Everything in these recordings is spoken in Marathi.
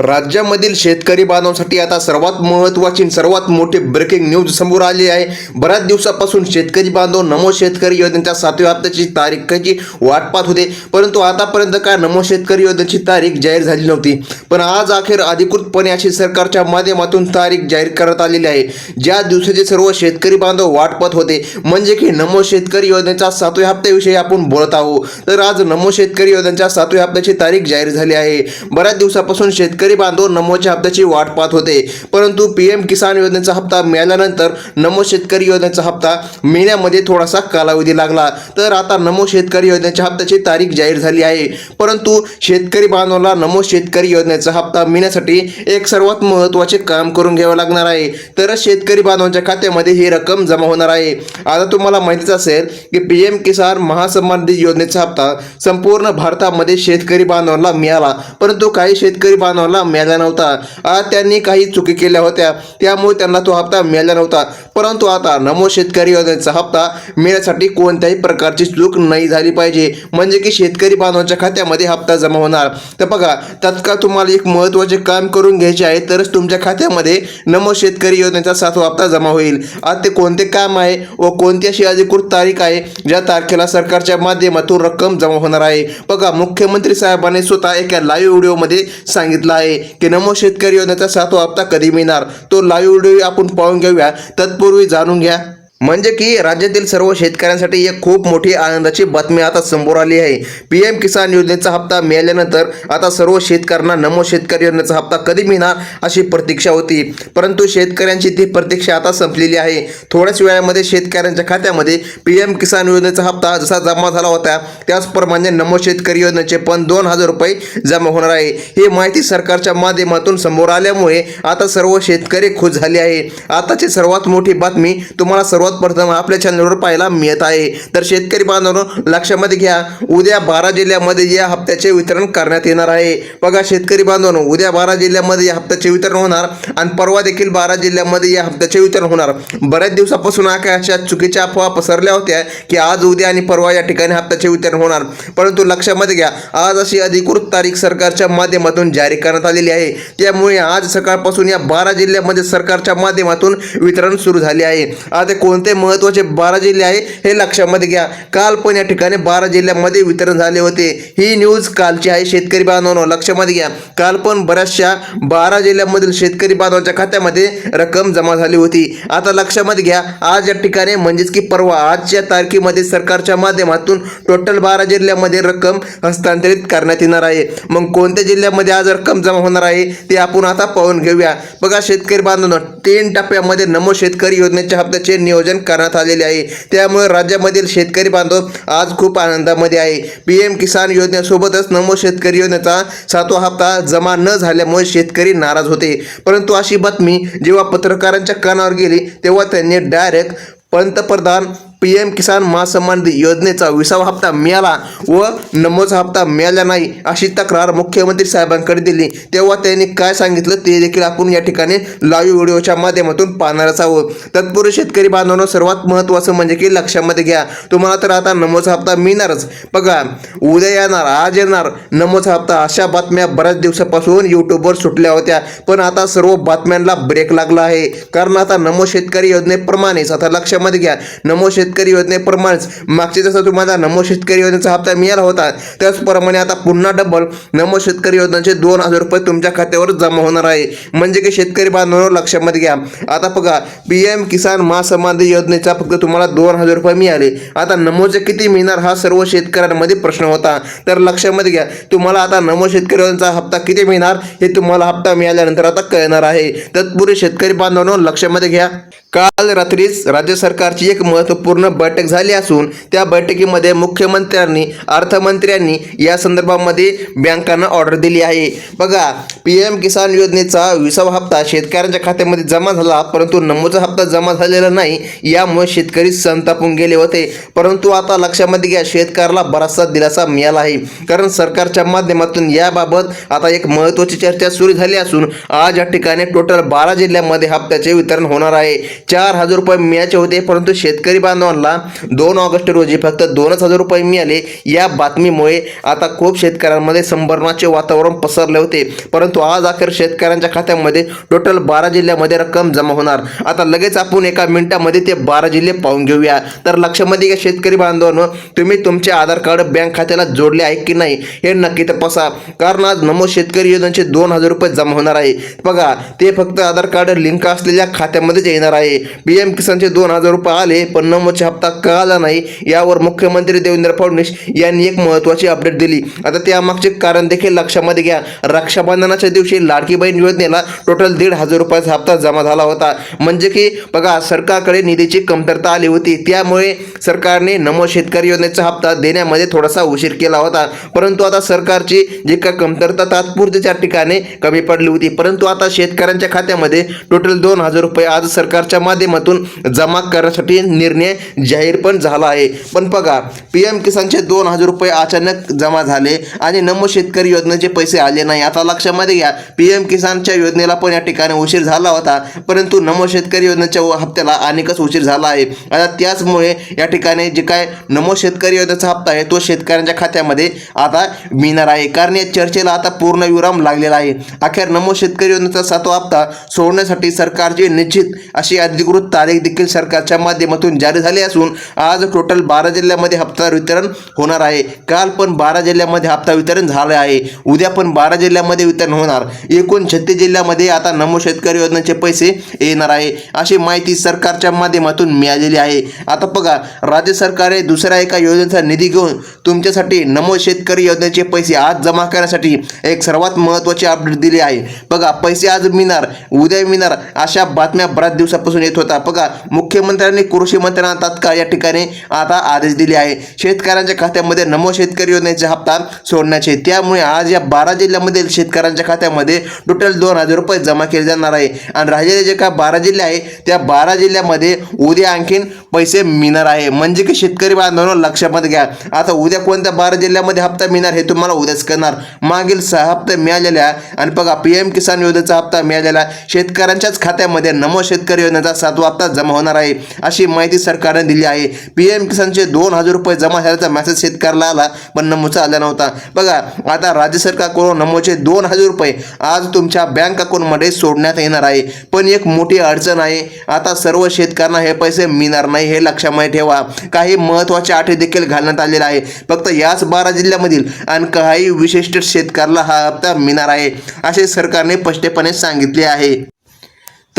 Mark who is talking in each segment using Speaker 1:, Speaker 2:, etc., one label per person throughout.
Speaker 1: राज्यामधील शेतकरी बांधवांसाठी आता सर्वात महत्त्वाची सर्वात मोठी ब्रेकिंग न्यूज समोर आली आहे. बऱ्याच दिवसापासून शेतकरी बांधव नमो शेतकरी योजनेच्या सातव्या हप्त्याची तारीखची वाट पाहत होते. परंतु आतापर्यंत काय नमो शेतकरी योजनेची तारीख जाहीर झाली नव्हती. पण आज अखेर अधिकृतपणे अशी सरकारच्या माध्यमातून तारीख जाहीर करण्यात आलेली आहे. ज्या दिवसाचे सर्व शेतकरी बांधव वाट पाहत होते म्हणजे की नमो शेतकरी योजनेच्या सातव्या हप्त्याविषयी आपण बोलत आहोत. तर आज नमो शेतकरी योजनेच्या सातव्या हप्त्याची तारीख जाहीर झाली आहे. बऱ्याच दिवसापासून शेतकरी बांधव नमोच्या हप्त्याची वाट पाहत होते. परंतु पी एम किसान योजनेचा हप्ता मिळाल्यानंतर नमो शेतकरी योजनेचा हप्ता मिळण्यामध्ये थोडासा कालावधी लागला. तर आता नमो शेतकरी योजनेच्या हप्त्याची तारीख जाहीर झाली आहे. परंतु शेतकरी बांधवाला नमो शेतकरी योजनेचा हप्ता मिळण्यासाठी एक सर्वात महत्त्वाचे काम करून घ्यावं लागणार आहे. तरच शेतकरी बांधवांच्या खात्यामध्ये ही रक्कम जमा होणार आहे. आता तुम्हाला माहितीच असेल की पी एम किसान महासन्मान योजनेचा हप्ता संपूर्ण भारतामध्ये शेतकरी बांधवांना मिळाला. परंतु काही शेतकरी बांधवांना मिळाला नव्हता. त्यांनी काही चुकी केल्या होत्या. त्यामुळे त्यांना तो हप्ता मिळाला नव्हता. परंतु आता नमो शेतकरी योजनेचा हप्ता मिळण्यासाठी कोणत्याही प्रकारची चूक नाही झाली पाहिजे. म्हणजे की शेतकरी बांधवांच्या खात्यामध्ये हप्ता जमा होणार. तर बघा तत्काळ तुम्हाला एक महत्त्वाचे काम करून घ्यायचे आहे तरच तुमच्या खात्यामध्ये नमो शेतकरी योजनेचा सातवा हप्ता जमा होईल. आज ते कोणते काम आहे व कोणती अशी अधिकृत तारीख आहे ज्या तारखेला सरकारच्या माध्यमातून रक्कम जमा होणार आहे? बघा मुख्यमंत्री साहेबांनी स्वतः एका लाईव्ह व्हिडिओमध्ये सांगितलं आहे. की नमो शेतकरी योजनेचा सातवा हप्ता कधी मिळणार? तो लाईव्ह व्हिडिओ आपण पाहून घेऊया. तत्पूर्वी जाणून घ्या. म्हणजे की राज्यातील सर्व शेतकऱ्यांसाठी एक खूप मोठी आनंदाची बातमी आता समोर आली आहे. पी एम किसान योजनेचा हप्ता मिळाल्यानंतर आता सर्व शेतकऱ्यांना नमो शेतकरी योजनेचा हप्ता कधी मिळणार अशी प्रतीक्षा होती. परंतु शेतकऱ्यांची ती प्रतीक्षा आता संपलेली आहे. थोड्याच वेळामध्ये शेतकऱ्यांच्या खात्यामध्ये पी एम किसान योजनेचा हप्ता जसा जमा झाला होता त्याचप्रमाणे नमो शेतकरी योजनेचे पण दोन हजार रुपये जमा होणार आहे. ही माहिती सरकारच्या माध्यमातून समोर आल्यामुळे आता सर्व शेतकरी खुश झाले आहे. आताची सर्वात मोठी बातमी तुम्हाला सर्वात प्रथम आपल्या चॅनलवर पाहायला मिळत आहे. तर शेतकरी बांधवांनो लक्षामध्ये घ्या उद्या बारा जिल्ह्यामध्ये या हप्त्याचे वितरण करण्यात येणार आहे. बघा शेतकरी बांधवांनो उद्या बारा जिल्ह्यामध्ये या हप्त्याचे वितरण होणार आणि परवा देखील बारा जिल्ह्यामध्ये या हप्त्याचे वितरण होणार. बऱ्याच दिवसापासून आकाशात अशा चुकीच्या अफवा पसरल्या होत्या की आज उद्या आणि परवा या ठिकाणी हप्त्याचे वितरण होणार. परंतु लक्षामध्ये घ्या आज अशी अधिकृत तारीख सरकारच्या माध्यमातून जारी करण्यात आलेली आहे. त्यामुळे आज सकाळपासून या बारा जिल्ह्यामध्ये सरकारच्या माध्यमातून वितरण सुरू झाले आहे. आता कोण कोणते महत्त्वाचे बारा जिल्हे आहे हे लक्षामध्ये घ्या. काल पण या ठिकाणी बारा जिल्ह्यामध्ये वितरण झाले होते. ही न्यूज कालची आहे शेतकरी बांधवांनो लक्षामध्ये घ्या. काल पण बऱ्याचशा बारा जिल्ह्यामधील शेतकरी बांधवांच्या खात्यामध्ये रक्कम जमा झाली होती. आता लक्षामध्ये घ्या आज या ठिकाणी म्हणजेच की परवा आजच्या तारखेमध्ये सरकारच्या माध्यमातून टोटल बारा जिल्ह्यामध्ये रक्कम हस्तांतरित करण्यात येणार आहे. मग कोणत्या जिल्ह्यामध्ये आज रक्कम जमा होणार आहे ते आपण आता पाहून घेऊया. बघा शेतकरी बांधवांनो तीन टप्प्यामध्ये नमो शेतकरी योजनेच्या हप्त्याचे नियोजन करण्यात आलेले आहे. त्यामुळे राज्यामधील शेतकरी बांधव आज खूप आनंदामध्ये आहे. पी एम किसान योजनेसोबतच नमो शेतकरी योजनेचा सातवा हप्ता जमा न झाल्यामुळे शेतकरी नाराज होते. परंतु अशी बातमी जेव्हा पत्रकारांच्या कानावर गेली तेव्हा त्यांनी डायरेक्ट पंतप्रधान पी एम किसान महासन्मान निधी योजनेचा विसावा हप्ता मिळाला व नमोचा हप्ता मिळाला नाही अशी तक्रार मुख्यमंत्री साहेबांकडे दिली. तेव्हा त्यांनी काय सांगितलं ते देखील आपण या ठिकाणी लाईव्ह व्हिडिओच्या माध्यमातून पाहणारच आहोत. तत्पूर्वी शेतकरी बांधवांनो सर्वात महत्त्वाचं म्हणजे की लक्षामध्ये घ्या. तुम्हाला तर आता नमोचा हप्ता मिळणारच. बघा उद्या येणार आज येणार नमोचा हप्ता. अशा बातम्या बऱ्याच दिवसापासून यूट्यूबवर सुटल्या होत्या. पण आता सर्व बातम्यांना ब्रेक लागला आहे. कारण आता नमो शेतकरी योजनेप्रमाणेच आता लक्षामध्ये घ्या. नमो शेत शेतकरी योजनेप्रमाणेच मागचे जसं तुम्हाला नमो शेतकरी योजनेचा हप्ता मिळाला होता त्याचप्रमाणे आता पुन्हा डबल नमो शेतकरी योजनेचे दोन हजार रुपये तुमच्या खात्यावर जमा होणार आहे. म्हणजे की शेतकरी बांधवांवर लक्षामध्ये घ्या. आता बघा पी एम किसान महासमाधी योजनेचा फक्त तुम्हाला दोन हजार रुपये मिळाले. आता नमोचे किती मिळणार हा सर्व शेतकऱ्यांमध्ये प्रश्न होता. तर लक्षामध्ये घ्या तुम्हाला आता नमो शेतकरी योजनेचा हप्ता किती मिळणार हे तुम्हाला हप्ता मिळाल्यानंतर आता कळणार आहे. तत्पूर्वी शेतकरी बांधवांनो लक्षामध्ये घ्या. काल रात्रीच राज्य सरकारची एक महत्त्वपूर्ण बैठक झाली असून त्या बैठकीमध्ये मुख्यमंत्र्यांनी अर्थमंत्र्यांनी या संदर्भामध्ये बँकांना ऑर्डर दिली आहे. बघा पी एम किसान योजनेचा विसावा हप्ता शेतकऱ्यांच्या खात्यामध्ये जमा झाला परंतु नमोचा हप्ता जमा झालेला नाही यामुळे शेतकरी संतापून गेले होते. परंतु आता लक्षामध्ये घ्या शेतकऱ्याला बराचसा दिलासा मिळाला आहे. कारण सरकारच्या माध्यमातून याबाबत आता एक महत्त्वाची चर्चा सुरू झाली असून आज या ठिकाणी टोटल बारा जिल्ह्यामध्ये हप्त्याचे वितरण होणार आहे. चार हजार रुपये मिळायचे होते परंतु शेतकरी बांधवांना दोन ऑगस्ट रोजी फक्त दोनच हजार रुपये मिळाले. या बातमीमुळे आता खूप शेतकऱ्यांमध्ये संभ्रमाचे वातावरण पसरले होते. परंतु आज अखेर शेतकऱ्यांच्या खात्यामध्ये टोटल बारा जिल्ह्यामध्ये रक्कम जमा होणार. आता लगेच आपण एका मिनिटामध्ये ते बारा जिल्हे पाहून घेऊया. तर लक्षामध्ये घ्या शेतकरी बांधवांनो तुम्ही तुमचे आधार कार्ड बँक खात्याला जोडले आहे की नाही हे नक्की तपासा. कारण आज नमो शेतकरी योजनेचे दोन हजार रुपये जमा होणार आहे. बघा ते फक्त आधार कार्ड लिंक असलेल्या खात्यामध्येच येणार आहे. पी एम किसानचे दोन हजार रुपये आले पण नव्वदचे हप्ता का आला नाही. यावर मुख्यमंत्री देवेंद्र फडणवीस यांनी एक महत्त्वाची अपडेट दिली. आता त्यामागचे कारण देखील लक्षामध्ये घ्या. रक्षाबंधनाच्या दिवशी लाडकी बहीण योजनेला टोटल दीड हजार रुपयाचा हप्ता जमा झाला होता. म्हणजे की बघा सरकारकडे निधीची कमतरता आली होती. त्यामुळे सरकारने नमो शेतकरी योजनेचा हप्ता देण्यामध्ये थोडासा उशीर केला होता. परंतु आता सरकारची जी का कमतरता तात्पुरतीच्या ठिकाणी कमी पडली होती. परंतु आता शेतकऱ्यांच्या खात्यामध्ये टोटल दोन हजार रुपये आज सरकारच्या माध्यमातून जमा करण्यासाठी निर्णय जाहीर पण झाला आहे. पण बघा पी एम किसानचे दोन हजार रुपये अचानक जमा झाले आणि नमो शेतकरी योजनेचे पैसे आले नाही. आता लक्षामध्ये घ्या पी एम किसानच्या योजनेला पण या ठिकाणी उशीर झाला होता परंतु नमो शेतकरी योजनेच्या हप्त्याला अनेकच उशीर झाला आहे. आता त्याचमुळे या ठिकाणी जे काय नमो शेतकरी योजनेचा हप्ता आहे तो शेतकऱ्यांच्या खात्यामध्ये आता मिळणार आहे. कारण या चर्चेला आता पूर्ण विराम लागलेला आहे. अखेर नमो शेतकरी योजनेचा सातवा हप्ता सोडण्यासाठी सरकारची निश्चित अशी अधिकृत तारीख देखील सरकारच्या माध्यमातून जारी झाली असून आज टोटल बारा जिल्ह्यामध्ये हप्ता वितरण होणार आहे. काल पण बारा जिल्ह्यामध्ये हप्ता वितरण झालं आहे. उद्या पण बारा जिल्ह्यामध्ये वितरण होणार. एकूण छत्तीस जिल्ह्यामध्ये आता नमो शेतकरी योजनेचे पैसे येणार आहे. अशी माहिती सरकारच्या माध्यमातून मिळालेली आहे. आता बघा राज्य सरकारने दुसऱ्या एका योजनेचा निधी घेऊन तुमच्यासाठी नमो शेतकरी योजनेचे पैसे आज जमा करण्यासाठी एक सर्वात महत्त्वाची अपडेट दिली आहे. बघा पैसे आज मिळणार उद्या मिळणार अशा बातम्या बऱ्याच दिवसापासून येत होता. बघा मुख्यमंत्र्यांनी कृषी मंत्र्यांना तात्काळ या ठिकाणी आता आदेश दिले आहे. शेतकऱ्यांच्या खात्यामध्ये नमो शेतकरी योजनेचा हप्ता सोडण्याचे. त्यामुळे आज या बारा जिल्ह्यामधील शेतकऱ्यांच्या खात्यामध्ये टोटल दोन हजार रुपये जमा केले जाणार आहे. आणि राहिलेले जे काय बारा जिल्हे आहे त्या बारा जिल्ह्यामध्ये उद्या आणखीन पैसे मिळणार आहे. म्हणजे की शेतकरी बांधवांना लक्षामध्ये घ्या. आता उद्या कोणत्या बारा जिल्ह्यामध्ये हप्ता मिळणार हे तुम्हाला उद्याच करणार मागील सहा हप्ते मिळालेल्या आणि बघा पी एम किसान योजनेचा हप्ता मिळालेला. शेतकऱ्यांच्याच खात्यामध्ये नमो शेतकरी योजनेचा सातवा हप्ता जमा होणार आहे. अशी माहिती सरकारने दिली आहे. पी एम किसानचे दोन हजार रुपये जमा झाल्याचा मेसेज शेतकऱ्याला आला पण नमोचा आला नव्हता. बघा आता राज्य सरकारकडून नमोचे दोन हजार रुपये आज तुमच्या बँक अकाउंटमध्ये सोडण्यात येणार आहे. पण एक मोठी अडचण आहे. आता सर्व शेतकऱ्यांना हे पैसे मिळणार नाही हे लक्षामध्ये ठेवा. काही महत्त्वाच्या अटी देखील घालण्यात आलेल्या आहे. फक्त याच बारा जिल्ह्यामधील आणि काही विशिष्ट शेतकऱ्याला हा हप्ता मिळणार आहे असे सरकारने स्पष्टपणे सांगितले आहे.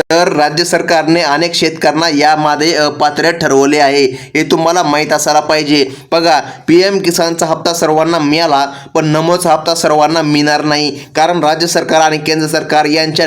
Speaker 1: तर राज्य सरकारने अनेक शेतकऱ्यांना यामध्ये अपात्र ठरवले आहे. हे तुम्हाला माहीत असायला पाहिजे. बघा पी एम किसानचा हप्ता सर्वांना मिळाला पण नमोचा हप्ता सर्वांना मिळणार नाही. कारण राज्य सरकार आणि केंद्र सरकार यांच्या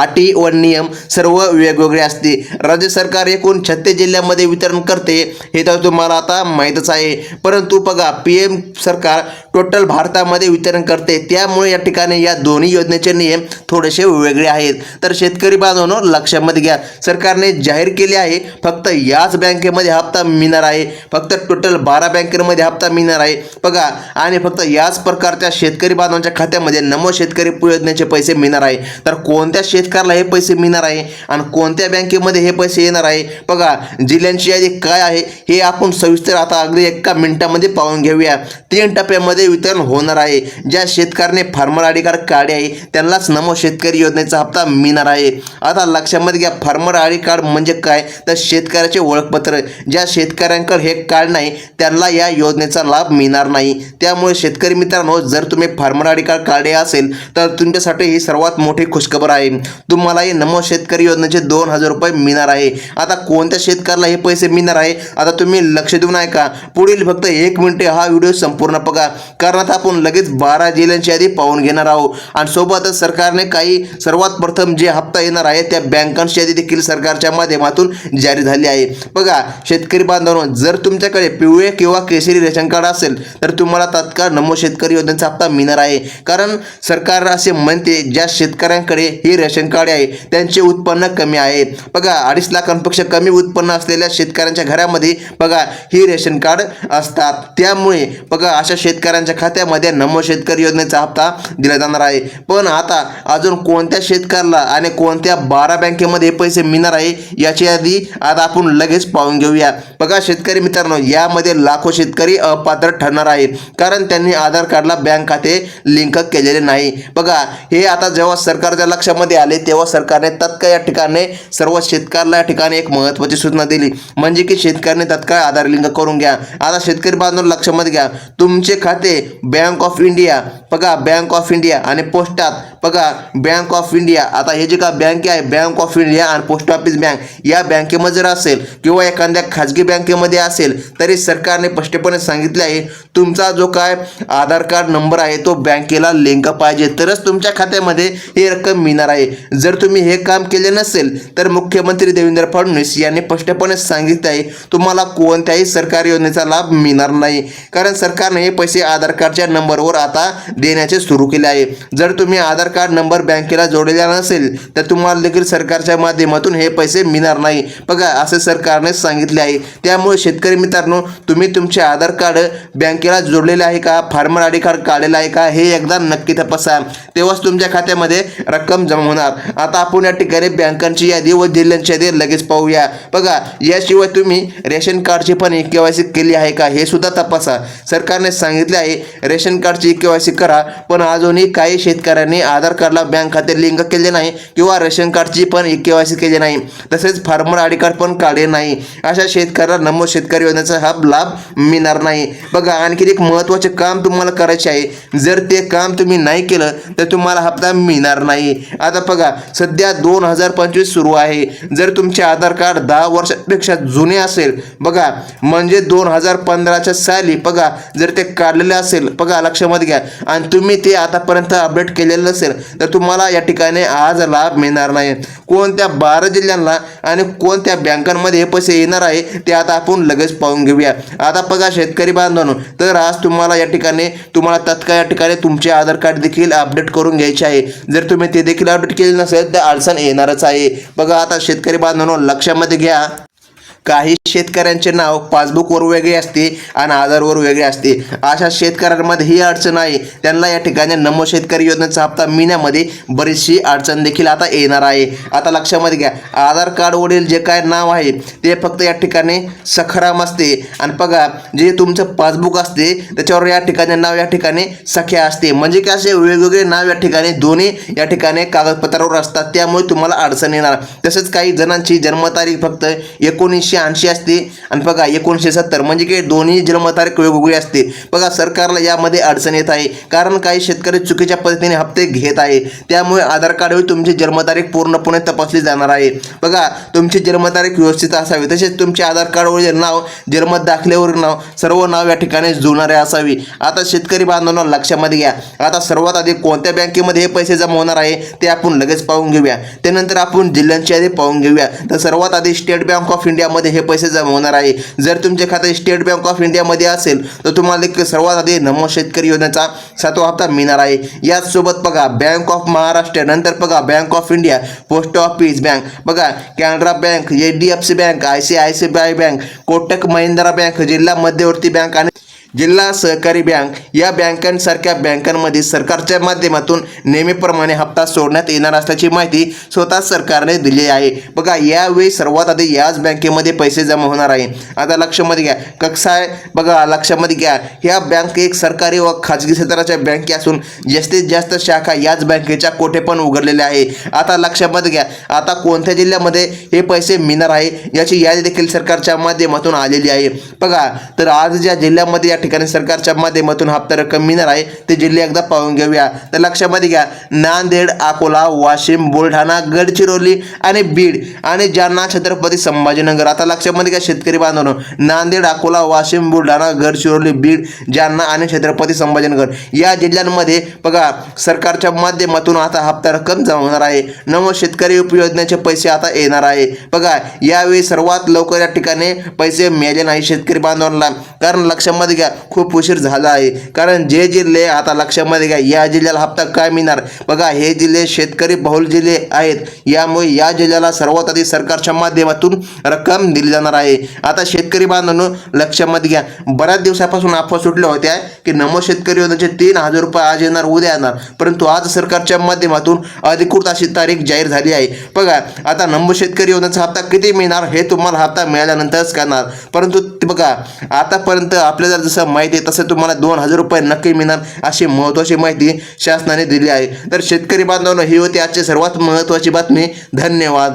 Speaker 1: अटी व नियम सर्व वेगवेगळे असते. राज्य सरकार एकूण छत्तीस जिल्ह्यामध्ये वितरण करते हे तर तुम्हाला आता माहीतच आहे. परंतु बघा पी एम सरकार टोटल भारतामध्ये वितरण करते. त्यामुळे या ठिकाणी या दोन्ही योजनेचे नियम थोडेसे वेगळे आहेत. तर शेतकरी बांधवांनो लक्षामध्ये घ्या. सरकारने जाहीर केले आहे फक्त याच बँकेमध्ये हप्ता मिळणार आहे. फक्त टोटल बारा बँकेमध्ये हप्ता मिळणार आहे. बघा आणि फक्त याच प्रकारच्या शेतकरी बांधवांच्या खात्यामध्ये नमो शेतकरी योजनेचे पैसे मिळणार आहे. तर कोणत्या शेतकऱ्याला हे पैसे मिळणार आहे? आणि कोणत्या बँकेमध्ये हे पैसे येणार आहे? बघा जिल्ह्यांची यादी काय आहे? हे आपण सविस्तर आता अगदी एका मिनिटामध्ये पाहून घेऊया. तीन टप्प्यामध्ये वितरण होणार आहे. ज्या शेतकऱ्याने फार्मर आय कार्ड काढे आहे त्यांनाच नमो शेतकरी योजनेचा हप्ता मिळणार आहे. आता लक्षामध्ये घ्या फार्मर आय कार्ड म्हणजे काय? तर शेतकऱ्याचे ओळखपत्र. ज्या शेतकऱ्यांकडे हे कार्ड नाही त्यांना या योजनेचा लाभ मिळणार नाही. त्यामुळे शेतकरी मित्रांनो जर तुम्ही फार्मर आय कार्ड काढले असेल तर तुमच्यासाठी ही सर्वात मोठी खुशखबर आहे. तुम्हालाही नमो शेतकरी योजनेचे दोन हजार रुपये मिळणार आहे. आता कोणत्या शेतकऱ्याला हे पैसे मिळणार आहे? आता तुम्ही लक्ष देऊन ऐका. पुढील फक्त एक मिनिटे हा व्हिडिओ संपूर्ण बघा. कारण आता आपण लगेच बारा जिल्ह्यांची यादी पाहून घेणार आहोत. आणि सोबतच सरकारने काही सर्वात प्रथम जे हप्ता येणार आहे त्या बँकांची यादी देखील सरकारच्या माध्यमातून जारी झाली आहे. बघा शेतकरी बांधवांनो जर तुमच्याकडे पिवळे किंवा केसरी रेशन कार्ड असेल तर तुम्हाला तात्काळ नमो शेतकरी योजनेचा हप्ता मिळणार आहे. कारण सरकार असे म्हणते ज्या शेतकऱ्यांकडे हे रेशन कार्ड आहे त्यांचे उत्पन्न कमी आहे. बघा अडीच लाखांपेक्षा कमी उत्पन्न असलेल्या शेतकऱ्यांच्या घरामध्ये बघा ही रेशन कार्ड असतात. त्यामुळे बघा अशा शेतकऱ्यांच्या शेतकऱ्याच्या खात्यामध्ये नमो शेतकरी योजनेचा हप्ता दिला जाणार आहे. पण आता अजून कोणत्या शेतकऱ्याला आणि कोणत्या बारा बँकेमध्ये हे पैसे मिळणार आहे याची यादी आता आपण लगेच पाहून घेऊया. बघा शेतकरी मित्रांनो यामध्ये लाखो शेतकरी अपात्र ठरणार आहे कारण त्यांनी आधार कार्डला बँक खाते लिंक केलेले नाही. बघा हे आता जेव्हा सरकारच्या लक्षामध्ये आले तेव्हा सरकारने तत्काळ या ठिकाणी सर्व शेतकऱ्याला या ठिकाणी एक महत्त्वाची सूचना दिली. म्हणजे की शेतकऱ्याने तत्काळ आधार लिंक करून घ्या. आता शेतकरी बांधून लक्षामध्ये घ्या. तुमचे खाते बँक ऑफ इंडिया बघा बँक ऑफ इंडिया आणि पोस्टात बघा बँक ऑफ इंडिया आता हे जे का बँक आहे बँक ऑफ इंडिया आणि पोस्ट ऑफिस बँक या बँकेमध्ये जर असेल किंवा एखाद्या खाजगी बँकेमध्ये असेल तरी सरकारने स्पष्टपणे सांगितले आहे तुमचा जो काय आधार कार्ड नंबर आहे तो बँकेला लिंक पाहिजे. तरच तुमच्या खात्यामध्ये ही रक्कम मिळणार आहे. जर तुम्ही हे काम केले नसेल तर मुख्यमंत्री देवेंद्र फडणवीस यांनी स्पष्टपणे सांगितले आहे तुम्हाला कोणत्याही सरकारी योजनेचा लाभ मिळणार नाही. कारण सरकारने हे पैसे आधार आधार कार्डच्या नंबरवर आता देण्याचे सुरू केले आहे. जर तुम्ही आधार कार्ड नंबर बँकेला जोडलेला नसेल तर तुम्हाला देखील सरकारच्या माध्यमातून हे पैसे मिळणार नाही. बघा असे सरकारने सांगितले आहे. त्यामुळे शेतकरी मित्रांनो तुम्ही तुमचे आधार कार्ड बँकेला जोडलेले आहे का? फार्मर आय डी कार्ड काढलेलं आहे का? हे एकदा नक्की तपासा. तेव्हाच तुमच्या खात्यामध्ये रक्कम जमा होणार. आता आपण या ठिकाणी बँकांची यादी व जिल्ह्यांची यादी लगेच पाहूया. बघा याशिवाय तुम्ही रेशन कार्डची पण ई केवायसी केली आहे का? हे सुद्धा तपासा. सरकारने सांगितले आहे रेशन कार्डची ई केवायसी करा पण अजूनही काही शेतकऱ्यांनी आधार कार्डला बँक खाते लिंक केले नाही किंवा रेशन कार्डची पण ई केवायसी केली नाही. तसेच फार्मर आय डी कार्ड पण काढले नाही. अशा शेतकऱ्याला नमो शेतकरी योजनेचा हा लाभ मिळणार नाही. बघा आणखी एक महत्त्वाचे काम तुम्हाला करायचे आहे. जर ते काम तुम्ही नाही केलं तर तुम्हाला हप्ता मिळणार नाही. आता बघा सध्या दोन हजार पंचवीस सुरू आहे. जर तुमचे आधार कार्ड दहा वर्षापेक्षा जुने असेल बघा म्हणजे दोन हजार पंधराच्या साली बघा जर ते काढलेले असेल बघा लक्षामध्ये घ्या. आणि तुम्ही ते आतापर्यंत अपडेट केलेलं नसेल तर तुम्हाला या ठिकाणी आज लाभ मिळणार नाही. कोणत्या बारा जिल्ह्यांना आणि कोणत्या बँकांमध्ये हे पैसे येणार आहे ते आता आपण लगेच पाहून घेऊया. आता बघा शेतकरी बांधवांनो तर आज तुम्हाला या ठिकाणी तुम्हाला तत्काळ या ठिकाणी तुमचे आधार कार्ड देखील अपडेट करून घ्यायचे आहे. जर तुम्ही ते देखील अपडेट केले नसेल तर अडचण येणारच आहे. बघा आता शेतकरी बांधवांनो लक्षामध्ये घ्या. काही शेतकऱ्यांचे नाव पासबुकवर वेगळे असते आणि आधारवर वेगळे असते. अशा शेतकऱ्यांमध्ये ही अडचण आहे. त्यांना या ठिकाणी नमो शेतकरी योजनेचा हप्ता मिळण्यामध्ये बरीचशी अडचण देखील आता येणार आहे. आता लक्षामध्ये घ्या आधार कार्डवरील जे काय नाव आहे ते फक्त या ठिकाणी सखराम असते. आणि बघा जे तुमचं पासबुक असते त्याच्यावर या ठिकाणी नाव या ठिकाणी सख्या असते. म्हणजे काय असे वेगवेगळे नाव या ठिकाणी दोन्ही या ठिकाणी कागदपत्रावर असतात. त्यामुळे तुम्हाला अडचण येणार. तसेच काही जणांची जन्मतारीख फक्त एकोणीसशे ऐंशी असते. आणि बघा एकोणीसशे सत्तर म्हणजे की दोन्ही जन्मतारीख वेगवेगळी असते. बघा सरकारला यामध्ये अडचण येत आहे. कारण काही शेतकरी चुकीच्या पद्धतीने हप्ते घेत आहे. त्यामुळे आधार कार्डवर तुमची जन्मतारीख पूर्णपणे तपासली जाणार आहे. बघा तुमची जन्मतारीख व्यवस्थित असावी. तसेच तुमच्या आधार कार्डवरील नाव जन्म दाखल्यावरील नाव सर्व नाव या ठिकाणी जुळणारे असावी. आता शेतकरी बांधवांना लक्षामध्ये घ्या. आता सर्वात आधी कोणत्या बँकेमध्ये हे पैसे जमा होणार आहे ते आपण लगेच पाहून घेऊया. त्यानंतर आपण जिल्ह्यांची यादी पाहून घेऊया. तर सर्वात आधी स्टेट बँक ऑफ इंडियामध्ये हे पैसे जमा होणार आहे. जर तुमचे खाते स्टेट बँक ऑफ इंडियामध्ये असेल तर तुम्हाला एक सर्वात आधी नमो शेतकरी योजनेचा सातवा हप्ता मिळणार आहे. याचसोबत बघा बँक ऑफ महाराष्ट्र नंतर बघा bank of India post office bank. बघा Canara bank H D F C bank I C I C I bank Kotak Mahindra bank जिल्हा मध्यवर्ती बँक आणि जिल्हा सहकारी बँक या बँकांसारख्या बँकांमध्ये सरकारच्या माध्यमातून नेहमीप्रमाणे हप्ता सोडण्यात येणार असल्याची माहिती स्वतः सरकारने दिली आहे. बघा यावेळी सर्वात आधी याच बँकेमध्ये पैसे जमा होणार आहे. आता लक्षामध्ये घ्या कक्षाय बघा लक्षामध्ये घ्या. ह्या बँक एक सरकारी व खाजगी क्षेत्राच्या बँके असून जास्तीत जास्त शाखा याच बँकेच्या कोठे पण उघडलेल्या आहे. आता लक्षामध्ये घ्या आता कोणत्या जिल्ह्यामध्ये हे पैसे मिळणार आहे याची यादी देखील सरकारच्या माध्यमातून आलेली आहे. बघा तर आज ज्या जिल्ह्यामध्ये या ठिकाणी सरकारच्या माध्यमातून हप्ता रक्कम मिळणार आहे. ते जिल्हे एकदा पाहून घेऊया. तर लक्षामध्ये घ्या नांदेड अकोला वाशिम बुलढाणा गडचिरोली आणि बीड आणि जालना छत्रपती संभाजीनगर. आता लक्षामध्ये घ्या शेतकरी बांधवांनो नांदेड अकोला वाशिम बुलढाणा गडचिरोली बीड जालना आणि छत्रपती संभाजीनगर. या जिल्ह्यांमध्ये बघा सरकारच्या माध्यमातून आता हप्ता रक्कम जमा होणार आहे. नमो शेतकरी उपयोजनेचे पैसे आता येणार आहे. बघा यावेळी सर्वात लवकर या ठिकाणी पैसे मिळाले नाही शेतकरी बांधवांना. कारण लक्षामध्ये घ्या खूप उशीर झाला आहे. कारण जे जिल्हे आता लक्षामध्ये घ्या या जिल्ह्याला हप्ता काय मिळणार? बघा हे जिल्हे शेतकरी बहुल जिल्हे आहेत. यामुळे या जिल्ह्याला सर्वात आधी सरकारच्या माध्यमातून रक्कम दिली जाणार आहे. आता शेतकरी बांधवांनो लक्षामध्ये घ्या. बऱ्याच दिवसापासून अफवा सुटल्या होत्या की नमो शेतकरी योजनेचे तीन हजार रुपये आज येणार उद्या येणार. परंतु आज सरकारच्या माध्यमातून अधिकृत अशी तारीख जाहीर झाली आहे. बघा आता नमो शेतकरी योजनेचा हप्ता किती मिळणार हे तुम्हाला हप्ता मिळाल्यानंतरच करणार परंतु बघा आतापर्यंत आपल्याला जसं माहिती आहे तसं तुम्हाला दोन हजार रुपये नक्की मिळणार अशी महत्त्वाची माहिती शासनाने दिली आहे. तर शेतकरी बांधवांनो ही होती आजची सर्वात महत्त्वाची बातमी. धन्यवाद.